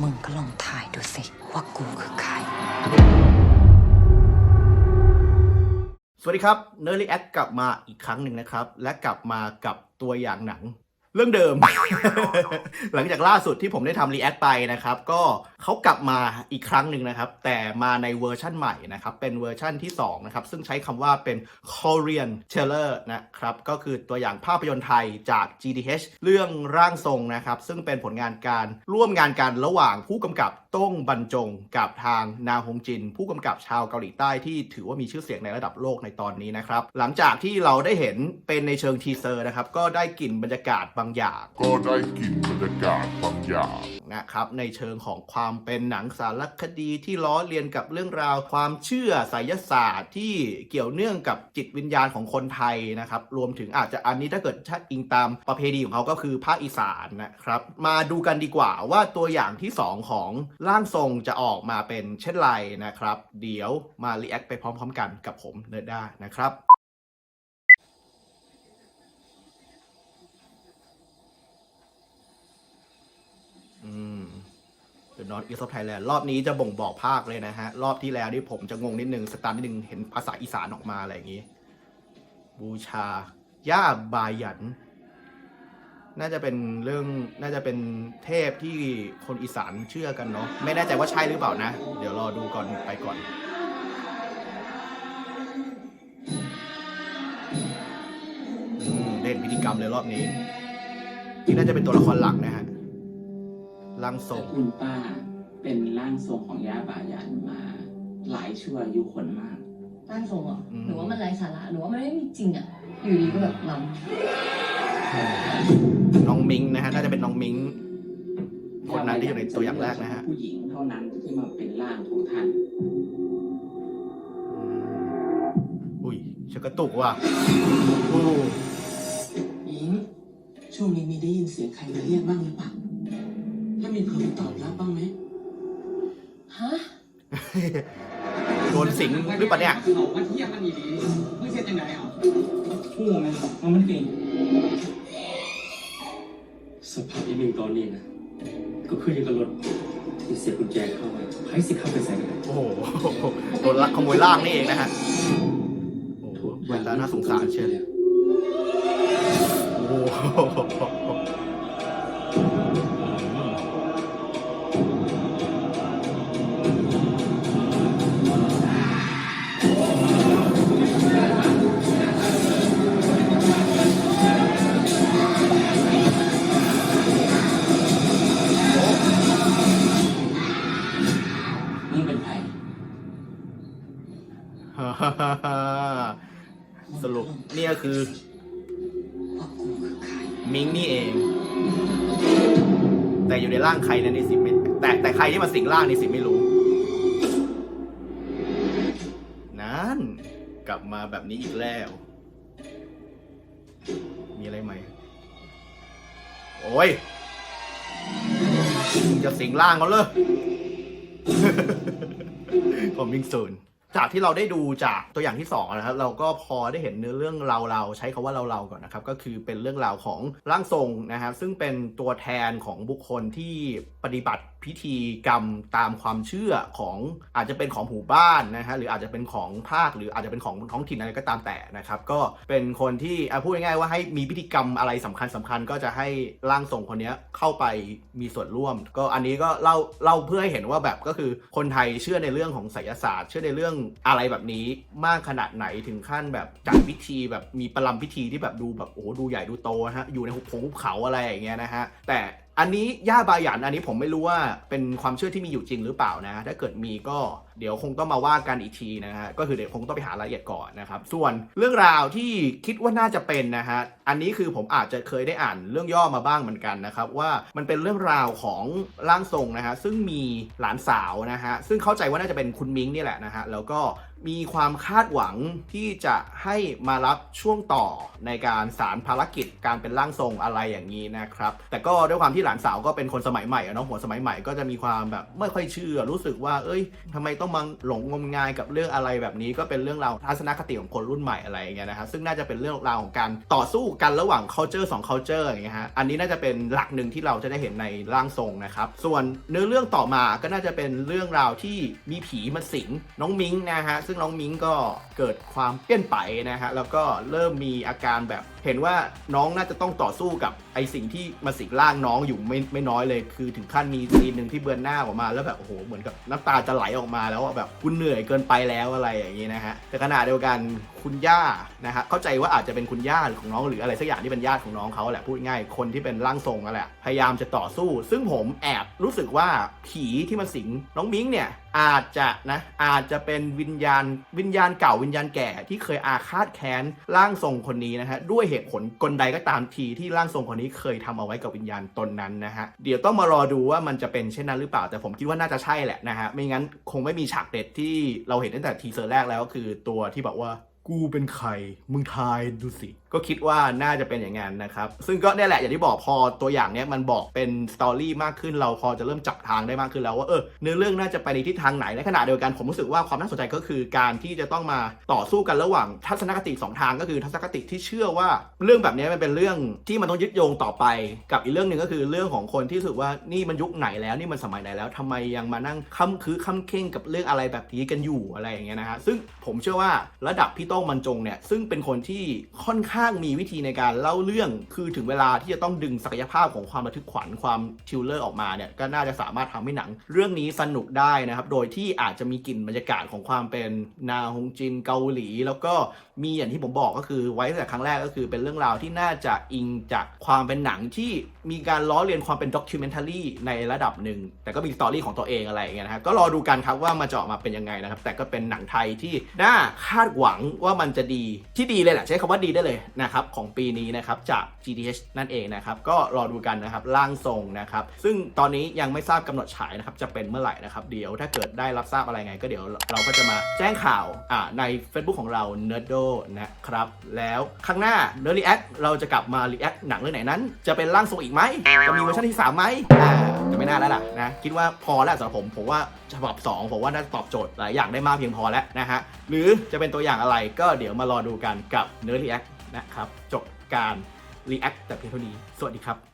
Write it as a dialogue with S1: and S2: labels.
S1: มึงก็ลองถ่ายดูสิ ว่ากูคือใคร
S2: สวัสดีครับเนอร์ y ีแอคกลับมาอีกครั้งหนึ่งนะครับ และกลับมากับตัวอย่างหนัง เรื่องเดิม หลังจากล่าสุดที่ผมได้ทำรีแอคไปนะครับ ก็เขากลับมาอีกครั้งหนึ่งนะครับ แต่มาในเวอร์ชั่นใหม่นะครับ เป็นเวอร์ชั่นที่ 2 นะครับ ซึ่งใช้คำว่าเป็น Korean Trailer นะครับ ก็คือตัวอย่างภาพยนตร์ไทยจาก GDH เรื่องร่างทรงนะครับ ซึ่งเป็นผลงานการร่วมงานกันระหว่างผู้กำกับต้งบรรจงกับทางนาฮงจิน ผู้กำกับชาวเกาหลีใต้ที่ถือว่ามีชื่อเสียงในระดับโลกในตอนนี้นะครับ หลังจากที่เราได้เห็นเป็นในเชิงทีเซอร์นะครับก็ได้กลิ่นบรรยากาศางอย่าง
S3: ก็ได้กลิ่นบรรยากาศบางอย่าง
S2: นะครับในเชิงของความเป็นหนังสารคดีที่ล้อเลียนกับเรื่องราว ความเชื่อไสยศาสตร์ที่เกี่ยวเนื่องกับจิตวิญญาณของคนไทยนะครับรวมถึงอาจจะอันนี้ถ้าเกิดถ้าอิงตามประเพณีของเขาก็คือภาคอีสานนะครับมาดูกันดีกว่าว่าตัวอย่างที่ 2 ของร่างทรงจะออกมาเป็นเช่นไรนะครับ เดี๋ยวมารีแอคไปพร้อมๆกันกับผมเนิร์ดด้านะครับ The North East of Thailand รอบนี้จะบ่งบอกภาคเลยนะฮะ รอบที่แล้วนี่ผมจะงงนิดนึง สตาร์นิดนึง เห็นภาษาอีสานออกมาอะไรอย่างนี้ บูชา ย่าบายัน น่าจะเป็นเรื่องน่าจะเป็นเทพที่คนอีสานเชื่อกันเนาะไม่แน่ใจว่าใช่หรือเปล่านะ เดี๋ยวรอดูก่อนไปก่อนเล่นพิธีกรรมเลยรอบนี้นี่น่าจะเป็นตัวละครหลักนะฮะ ร่างทรง
S4: คุณป้าเป็นร่างทรงของย่าบายันมา หลายชั่วอายุคนมาก
S5: ร่างทรงอะ
S2: อืม
S5: หนูว่ามันไร้สาระหนูว่ามันไม่มีจริงอะ อยู่ดีก็แบบล
S2: น้องมิงนะฮะน่าจะเป็นน้องมิง คนนั้นที่อยู่ในตัวอย่างแรกนะฮะ
S4: ผู้หญิงเท่านั้นที่มาเป็นร่างของท่าน
S2: อืมอุ้ยชักกระตุกว่ะอู้
S4: หญิงช่วงนี้มีได้ยินเสียงใครมาเรียกบ้างหรือเปล่าแล้ว มีคนตอบรับบ้างไหมำ
S5: ฮะ
S2: โดนสิงหรือเปล่าเนี่ย
S6: คือออกมาเที่ยงมันอีดีมึงเสียจังไดอะ
S4: พูดไหมว่ามันเก่ง
S7: สภาพอีกหนึ่งตอนนี้นะ ก็คือยังกับรถที่เสียบกุญแจเข้าไปใครสิเข้าไปใส่กันได้
S2: โอ้โหโดนลักขโมยล่างนี่เองนะฮะโอ้โหเวลาน่าสงสารเชียวโอ้โห
S4: คื
S2: อ มิงนี่เอง แต่อยู่ในร่างใครนั้นในสิไม่แต่แต่ใครที่มาสิงร่างในสิไม่รู้ นั่น กลับมาแบบนี้อีกแล้ว มีอะไรไหม โอ้ยจะสิงร่างเขาเลยผมมิงศูนย์ จากที่เราได้ดูจากตัวอย่างที่สองนะครับเราก็พอได้เห็นเนื้อเรื่องเราเราใช้คาว่าเราเราก่อนนะครับก็คือเป็นเรื่องราวของร่างทรงนะครับซึ่งเป็นตัวแทนของบุคคลที่ปฏิบัติ พิธีกรรมตามความเชื่อของอาจจะเป็นของหมู่บ้านนะฮะหรืออาจจะเป็นของภาคหรืออาจจะเป็นของท้องถิ่นอะไรก็ตามแต่นะครับ ก็เป็นคนที่อะพูดง่ายๆว่าให้มีพิธีกรรมอะไรสำคัญสำคัญๆก็จะให้ร่างทรงคนนี้เข้าไปมีส่วนร่วม ก็อันนี้ก็เล่าเล่าเพื่อให้เห็นว่าแบบก็คือคนไทยเชื่อในเรื่องของไสยศาสตร์ เชื่อในเรื่องอะไรแบบนี้มากขนาดไหนถึงขั้นแบบจัดพิธีแบบมีประลำพิธีที่แบบดูแบบโอ้ดูใหญ่ดูโตนะฮะอยู่ในหุบภูเขาอะไรอย่างเงี้ยนะฮะแต่ อันนี้ย่าบายันอันนี้ผมไม่รู้ว่าเป็นความเชื่อที่มีอยู่จริงหรือเปล่านะ ถ้าเกิดมีก็เดี๋ยวคงต้องมาว่ากันอีกทีนะฮะก็คือเดี๋ยวคงต้องไปหารายละเอียดก่อนนะครับ ส่วนเรื่องราวที่คิดว่าน่าจะเป็นนะฮะอันนี้คือผมอาจจะเคยได้อ่านเรื่องย่อมาบ้างเหมือนกันนะครับ ว่ามันเป็นเรื่องราวของร่างทรงนะฮะซึ่งมีหลานสาวนะฮะซึ่งเข้าใจว่าน่าจะเป็นคุณมิงนี่แหละนะฮะแล้วก็ มีความคาดหวังที่จะให้มารับช่วงต่อในการสารภารกิจการเป็นร่างทรงอะไรอย่างนี้นะครับ แต่ก็ด้วยความที่หลานสาวก็เป็นคนสมัยใหม่อะเนาะหัวสมัยใหม่ก็จะมีความแบบไม่ค่อยเชื่อ รู้สึกว่า เอ้ยทำไมต้องมาหลงงมงายกับเรื่องอะไรแบบนี้ก็เป็นเรื่องราวทัศนคติของคนรุ่นใหม่อะไรอย่างเงี้ยนะครับซึ่งน่าจะเป็นเรื่องราวของการต่อสู้กันระหว่าง culture 2 culture อย่างเงี้ยฮะอันนี้น่าจะเป็นหลักหนึ่งที่เราจะได้เห็นในร่างทรงนะครับส่วนเนื้อเรื่องต่อมาก็น่าจะเป็นเรื่องราวที่มีผีมาสิงน้องมิงนะฮะซึ่งน้องมิ้งก็เกิดความเปลี่ยนไปนะฮะแล้วก็เริ่มมีอาการแบบเห็นว่าน้องน่าจะต้องต่อสู้กับไอสิ่งที่มาสิงร่างน้องอยู่ไม่ไม่น้อยเลย คือถึงขั้นมีซีนหนึ่งที่เบือนหน้าออกมาแล้วแบบโอ้โหเหมือนกับน้ำตาจะไหลออกมาแล้วแบบคุณเหนื่อยเกินไปแล้วอะไรอย่างนี้นะฮะแต่ขณะเดียวกัน คุณย่านะฮะเข้าใจว่าอาจจะเป็นคุณย่าของน้องหรืออะไรสักอย่างที่เป็นญาติของน้องเขาแหละพูดง่ายคนที่เป็นร่างทรงนั่นแหละพยายามจะต่อสู้ ซึ่งผมแอบรู้สึกว่าผีที่มาสิงน้องมิ้งเนี่ยอาจจะนะอาจจะเป็นวิญญาณวิญญาณเก่าวิญญาณแก่ที่เคยอาฆาตแค้นร่างทรงคนนี้นะฮะด้วยเหตุผลกลใดก็ตามทีที่ร่างทรงคนนี้เคยทำเอาไว้กับวิญญาณตนนั้นนะฮะเดี๋ยวต้องมารอดูว่ามันจะเป็นเช่นนั้นหรือเปล่าแต่ผมคิดว่าน่าจะใช่แหละนะฮะไม่งั้นคงไม่มีฉากเด็ดที่เราเห็นตั้งแต่ทีเซอร์แรกแล้วก็คือตัวที่บอกว่า กูเป็นใคร มึงทายดูสิ ก็คิดว่าน่าจะเป็นอย่างนั้นนะครับ ซึ่งก็เนี่ยแหละอย่างที่บอกพอตัวอย่างเนี้ยมันบอกเป็นสตอรี่มากขึ้นเราพอจะเริ่มจับทางได้มากขึ้นแล้วว่าเออเนื้อเรื่องน่าจะไปในทิศทางไหนในขณะเดียวกันผมรู้สึกว่าความน่าสนใจก็คือการที่จะต้องมาต่อสู้กันระหว่างทัศนคติสองทางก็คือทัศนคติที่เชื่อว่าเรื่องแบบนี้มันเป็นเรื่องที่มันต้องยึดโยงต่อไป กับอีกเรื่องหนึ่งก็คือเรื่องของคนที่รู้สึกว่านี่มันยุคไหนแล้วนี่มันสมัยไหนแล้วทำไมยังมานั่งค้ำคือค้ำเข่งกับเรื่องอะไรแบบนี้กันอยู่อะไรอย่างเงี้ยนะฮะซึ่งผมเชื่อว่าระดับพี่โต้งบรรจงเนี่ยซึ่งเป็นคนที่ค่อนข้างมีวิธีในการเล่าเรื่อง คือถึงเวลาที่จะต้องดึงศักยภาพของความระทึกขวัญความทิลเลอร์ออกมาเนี่ยก็น่าจะสามารถทำให้หนัง เรื่องนี้สนุกได้นะครับโดยที่อาจจะมีกลิ่นบรรยากาศของความเป็นนาฮงจินเกาหลี แล้วก็มีอย่างที่ผมบอกก็คือไว้ตั้งแต่ครั้งแรกก็คือเป็นเรื่องราวที่น่าจะอิงจากความเป็นหนังที่มีการล้อเลียนความเป็นด็อกิเมนท r รีในระดับหนึ่ง แต่ก็มีสตอรี่ของตัวเองอะไรอย่างเงี้ยนะฮะก็รอดูกันครับว่ามันจะออกมาเป็นยังไงนะครับ แต่ก็เป็นหนังไทยที่น่าคาดหวังว่ามันจะดีที่ดีเลยแหละใช้คำว่าดีได้เลยนะครับของปีนี้นะครับจาก GTH นั่นเองนะครับก็รอดูกันนะครับร่างทรงนะครับซึ่งตอนนี้ยังไม่ทราบกำหนดฉายนะครับจะเป็นเมื่อไหร่นะครับเดี๋ยวถ้าเกิดได้รับทราบอะไรไง ก็เดี๋ยวเราก็จะมาแจ้งข่าวอ่าใน Facebook ของเรา Nerdo นะครับ แล้วข้างหน้า Nerd React เราจะกลับมา React หนังเรื่องไหนนั้น จะเป็นร่างทรงอีกไหมจะมีเวอร์ชันที่สามไหมอ่าจะไม่น่าแล้วล่ะนะคิดว่าพอแล้วสำหรับผมผมว่าฉบับ 2 ผมว่าน่าจะตอบโจทย์หลายอย่างได้มากเพียงพอแล้วนะฮะหรือจะเป็นตัวอย่างอะไรก็เดี๋ยวมารอดูกันกับ Nerd React นะครับจบการ React แต่เพียงเท่านี้สวัสดีครับ